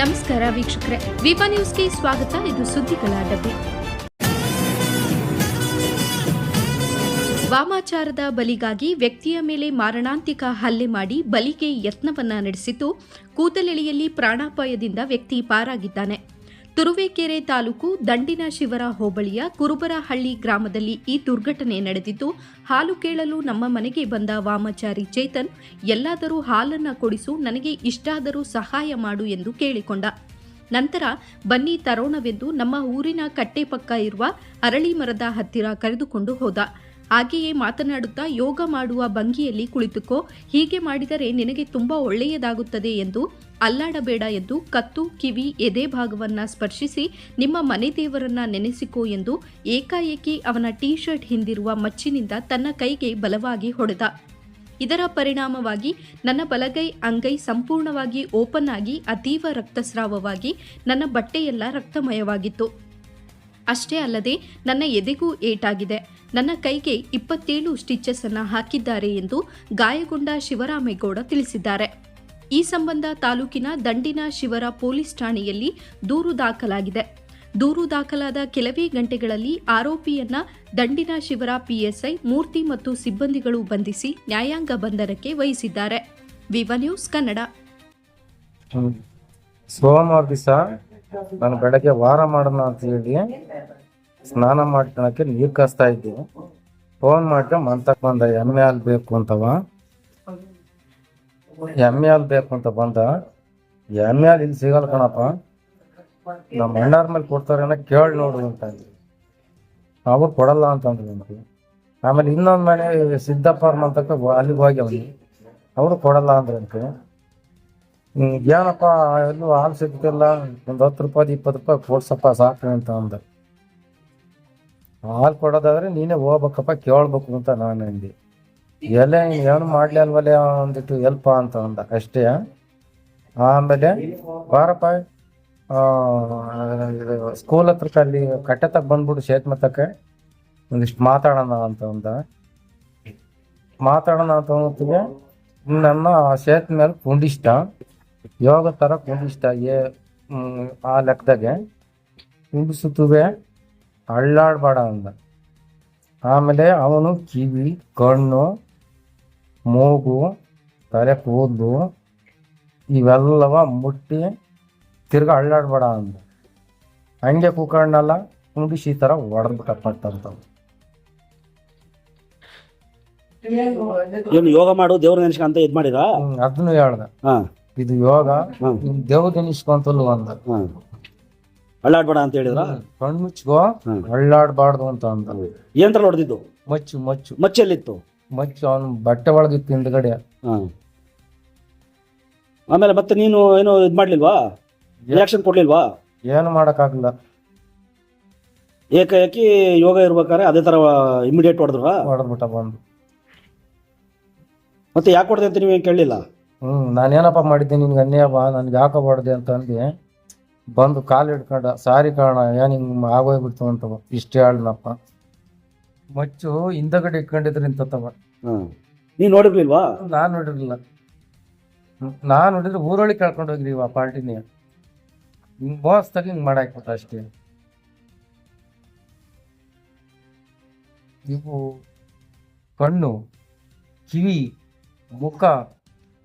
ನಮಸ್ಕಾರ ವೀಕ್ಷಕರೇ. ವಿಪಾ ನ್ಯೂಸ್ಗೆ ಸ್ವಾಗತ. ಇದು ಸುದ್ದಿಗಳ ಡಬ್ಬಿ ವಾಮಾಚಾರದ ಬಲಿಗಾಗಿ ವ್ಯಕ್ತಿಯ ಮೇಲೆ ಮಾರಣಾಂತಿಕ ಹಲ್ಲೆ ಮಾಡಿ ಬಲಿಗೆ ಯತ್ನವನ್ನ ನಡೆಸಿದ್ದು ಕೂದಲೆಳೆಯಲ್ಲಿ ಪ್ರಾಣಾಪಾಯದಿಂದ ವ್ಯಕ್ತಿ ಪಾರಾಗಿದ್ದಾನೆ. ತುರುವೇಕೆರೆ ತಾಲೂಕು ದಂಡಿನ ಶಿವರ ಹೋಬಳಿಯ ಕುರುಬರಹಳ್ಳಿ ಗ್ರಾಮದಲ್ಲಿ ಈ ದುರ್ಘಟನೆ ನಡೆದಿದ್ದು, ಹಾಲು ಕೇಳಲು ನಮ್ಮ ಮನೆಗೆ ಬಂದ ವಾಮಚಾರಿ ಚೇತನ್, ಎಲ್ಲಾದರೂ ಹಾಲನ್ನ ಕೊಡಿಸು, ನನಗೆ ಇಷ್ಟಾದರೂ ಸಹಾಯ ಮಾಡು ಎಂದು ಕೇಳಿಕೊಂಡ. ನಂತರ ಬನ್ನಿ ತರೋಣವೆಂದು ನಮ್ಮ ಊರಿನ ಕಟ್ಟೆ ಪಕ್ಕ ಇರುವ ಅರಳಿ ಮರದ ಹತ್ತಿರ ಕರೆದುಕೊಂಡು ಹೋದ. ಹಾಗೆಯೇ ಮಾತನಾಡುತ್ತಾ ಯೋಗ ಮಾಡುವ ಭಂಗಿಯಲ್ಲಿ ಕುಳಿತುಕೋ. ಹೀಗೆ ಮಾಡಿದರೆ ನಿನಗೆ ತುಂಬಾ ಒಳ್ಳೆಯದಾಗುತ್ತದೆ ಎಂದು ಅಲ್ಲಾಡಬೇಡ ಎಂದು ಕತ್ತು, ಕಿವಿ, ಎದೆ ಭಾಗವನ್ನ ಸ್ಪರ್ಶಿಸಿ ನಿಮ್ಮ ಮನೆ ದೇವರನ್ನ ನೆನೆಸಿಕೋ ಎಂದು ಏಕಾಏಕಿ ಅವನ ಟೀ ಶರ್ಟ್ ಹಿಂದಿರುವ ಮಚ್ಚಿನಿಂದ ತನ್ನ ಕೈಗೆ ಬಲವಾಗಿ ಹೊಡೆದ. ಇದರ ಪರಿಣಾಮವಾಗಿ ನನ್ನ ಬಲಗೈ, ಅಂಗೈ ಸಂಪೂರ್ಣವಾಗಿ ಓಪನ್ ಆಗಿ, ಅತೀವ ರಕ್ತಸ್ರಾವವಾಗಿ, ನನ್ನ ಬಟ್ಟೆಯೆಲ್ಲ ರಕ್ತಮಯವಾಗಿತ್ತು. ಅಷ್ಟೇ ಅಲ್ಲದೆ ನನ್ನ ಎದೆಗೂ ಏಟಾಗಿದೆ. ನನ್ನ ಕೈಗೆ ಇಪ್ಪತ್ತೇಳು ಸ್ಟಿಚಸ್ ಅನ್ನು ಹಾಕಿದ್ದಾರೆ ಎಂದು ಗಾಯಗೊಂಡ ಶಿವರಾಮೇಗೌಡ ತಿಳಿಸಿದ್ದಾರೆ. ಈ ಸಂಬಂಧ ತಾಲೂಕಿನ ದಂಡಿನ ಶಿವರ ಪೊಲೀಸ್ ಠಾಣೆಯಲ್ಲಿ ದೂರು ದಾಖಲಾಗಿದೆ. ದೂರು ದಾಖಲಾದ ಕೆಲವೇ ಗಂಟೆಗಳಲ್ಲಿ ಆರೋಪಿಯನ್ನ ದಂಡಿನ ಶಿವರ ಪಿಎಸ್ಐ ಮೂರ್ತಿ ಮತ್ತು ಸಿಬ್ಬಂದಿಗಳು ಬಂಧಿಸಿ ನ್ಯಾಯಾಂಗ ಬಂಧನಕ್ಕೆ ವಹಿಸಿದ್ದಾರೆ. ವಿವ ನ್ಯೂಸ್ ಕನ್ನಡ. ಸೋಮವಾರ ದಿವಸ ನಾನು ಬೆಳಗ್ಗೆ ವಾರ ಮಾಡೋಣ ಅಂತ ಹೇಳಿ ಸ್ನಾನ ಮಾಡ್ಕೊಳಕ್ಕೆ ನೀರು ಕಾಸ್ತಾ ಇದ್ದೆ ಫೋನ್ ಮಾಡ್ಕೊಂಡು ಮಂತಕ್ ಬಂದ, ಎಮ್ಮೆ ಹಾಲು ಬೇಕು ಅಂತವ. ಎಮ್ಮೆ ಹಾಲು ಬೇಕು ಅಂತ ಬಂದ. ಎಮ್ಮೆ ಹಾಲು ಇಲ್ಲಿ ಸಿಗಲ್ಲ ಕಣಪ್ಪ. ನಮ್ಮ ಅಣ್ಣಾರ ಮೇಲೆ ಕೊಡ್ತಾರೆ ಕೇಳಿ ನೋಡು ಅಂತ ನಾವು ಕೊಡಲ್ಲ ಅಂತಂದ್ರು ನಿಮಗೆ. ಆಮೇಲೆ ಇನ್ನೊಂದು ಮನೆ ಸಿದ್ದಪ್ಪ ಅವ್ರ ಮಂತಕ್ಕೆ ಅಲ್ಲಿಗೆ ಹೋಗಿ ಅವನು. ಅವರು ಕೊಡಲ್ಲ ಅಂದ್ರಂತೆ ಏನಪ್ಪ ಎಲ್ಲೂ ಹಾಲು ಸಿಗ್ತಿಲ್ಲ. ಒಂದು ಹತ್ತು ರೂಪಾಯಿ ಇಪ್ಪತ್ತು ರೂಪಾಯಿ ಕೊಡ್ಸಪ್ಪ, ಸಾಕು ಅಂತ ಅಂದ. ಹಾಲು ಕೊಡೋದಾದ್ರೆ ನೀನೇ ಹೋಗ್ಬೇಕಪ್ಪ, ಕೇಳ್ಬೇಕು ಅಂತ ನಾನು ಅಂದಿ. ಎಲ್ಲ ಏನು ಮಾಡ್ಲಿ ಅಲ್ವಲ್ಲೇ ಒಂದಿಟ್ಟು ಎಲ್ಪ ಅಂತ ಅಂದ. ಅಷ್ಟೇ. ಆಮೇಲೆ ಬಾರಪ್ಪ ಸ್ಕೂಲ್ ಹತ್ರ ಅಲ್ಲಿ ಕಟ್ಟೆ ತಗ ಬಂದ್ಬಿಟ್ಟು ಶೇತ್ ಮತ್ತಕ್ಕೆ. ಒಂದಿಷ್ಟು ಮಾತಾಡೋಣ ಅಂತ ಅಂದ. ಮಾತಾಡೋಣ ಅಂತ ಅಂತೀವಿ ನನ್ನ ಶೇತ್ ಮೇಲೆ ಕುಂಡಿಷ್ಟ ಯೋಗ ತರ ಏ ಆ ಲೆಕ್ಕದಾಗೆ ಕುಂಡಿಸುತ್ತವೆ ಅಳ್ಳಾಡ್ಬೇಡ ಅಂದ. ಆಮೇಲೆ ಅವನು ಕಿವಿ ಕಣ್ಣು ಮೂಗು ತಲೆ ಕೂದಲು ಇವೆಲ್ಲವ ಮುಟ್ಟಿ ತಿರ್ಗಾ ಅಳ್ಳಾಡ್ಬೇಡ ಅಂದ. ಹಂಗೆ ಕುಕ್ಕಣ್ಣಲ್ಲ ಕುಂಡಿಸಿ ಈ ಥರ ಹೊಡೆದ್ಬಿಟ್ಟಪ್ಪ ಅಂತಂತ ಏನು ಯೋಗ ಮಾಡು ದೇವ್ರ ನೆನ್ಸ್ಕೊಂತ ಇದ್ ಮಾಡಿದ? ಅದನ್ನು ಹೇಳ್ದ. ಹಾ. ಇದು ಯೋಗ ಹ್ಮ್. ಎನಿಸ್ಕೊಂತಲ್ವ ಅಂದ. ಹಾ. ಅಳ್ಳಾಡ್ಬೇಡ ಅಂತ ಹೇಳಿದ್ರ? ಕಣ್ಣು ಮುಚ್ಕೋ ಹ್ಮ್. ಅಳ್ಳಾಡ್ಬಾರ್ದು ಅಂತ ಅಂದ. ಏನ್ರಲ್ಲಿ ಹೊಡೆದಿದ್ದು? ಮಚ್ಚು ಮಚ್ಚು. ಮಚ್ಚಲ್ಲಿತ್ತು? ಮಚ್ಚು ಅವನು ಬಟ್ಟೆ ಒಳಗಿತ್ತು ಹಿಂದ್ಗಡೆ. ಆಮೇಲೆ ಮತ್ತೆ ನೀನು ಏನು ಇದ್ ಮಾಡ್ಲಿಲ್ವಾ? ರಿಯಾಕ್ಷನ್ ಕೊಡ್ಲಿಲ್ವಾ? ಏನು ಮಾಡಕ್ಕಾಗಲ್ಲ ಏಕಾಏಕಿ ಯೋಗ ಇರ್ಬೇಕಾದ್ರೆ ಅದೇ ತರ ಇಮಿಡಿಯೇಟ್ ಹೊಡೆದ್ರ? ಹೊಡೆದ್ಬಿಟ್ಟ ಬಂದು. ಮತ್ತೆ ಯಾಕೆ ಹೊಡೆದೆ ಅಂತ ನೀವೇನ್ ಕೇಳಲಿಲ್ಲ? ಹ್ಮ್ ನಾನೇನಪ್ಪ ಮಾಡಿದ್ದೆ ನಿನ್ಗೆ ಅನ್ಯಾಯ ಬಾ ನನ್ಗೆ ಯಾಕೆ ಹೊಡೆದೆ ಅಂತ ಅಂದು. ಬಂದು ಕಾಲು ಹಿಡ್ಕೊಂಡ ಸಾರಿ ಕಾರಣ ಏನ್ ಹಿಂಗ್ ಆಗೋಗ್ಬಿಡ್ತು ಅಂತ ಇಷ್ಟೇ ಹೇಳ್ದಪ್ಪ ಮಚ್ಚು ಹಿಂದಗಡೆ ಇಟ್ಕೊಂಡಿದ್ರೆ ಇಂತವ ನೀನ್ ನೋಡಿರ್ಲಿಲ್ವಾ? ನಾನ್ ನೋಡಿರ್ಲಿಲ್ಲ. ನಾನ್ ನೋಡಿದ್ರೆ ಊರೊಳಗೆ ಕಳ್ಕೊಂಡು ಹೋಗ್ರಿ ಇವ ಪಾರ್ಟಿನೇ. ಹಿಂಗ್ ಮೋಸ್ತಾಗಿ ಹಿಂಗ್ ಮಾಡಾಕ್ಬಿಟ್ಟ ಅಷ್ಟೇ. ಇವು ಕಣ್ಣು ಕಿವಿ ಮುಖ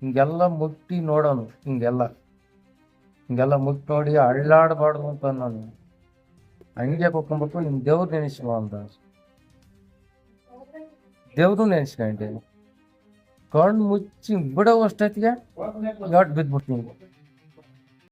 ಹಿಂಗೆಲ್ಲ ಮುಟ್ಟಿ ನೋಡೋನು, ಹಿಂಗೆಲ್ಲ. ಹಿಂಗೆಲ್ಲ ಮುಟ್ಟಿ ನೋಡಿ ಅಳ್ಳಾಡಬಾರ್ದು ಅಂತ ನಾನು ಹಂಗೆ ಕೊಕ್ಕೊಂಬಿಟ್ಟು ಹಿಂಗೆ ದೇವ್ರು ನೆನೆಸುವ ಅಂತ. ದೇವ್ರು ನೆನೆಸ್ಕೊಂಡೆ ಕಣ್ಣು ಮುಚ್ಚಿ ಬಿಡೋ ಅಷ್ಟೊತ್ತಿಗೆ ಬಿದ್ಬಿಟ್ಟು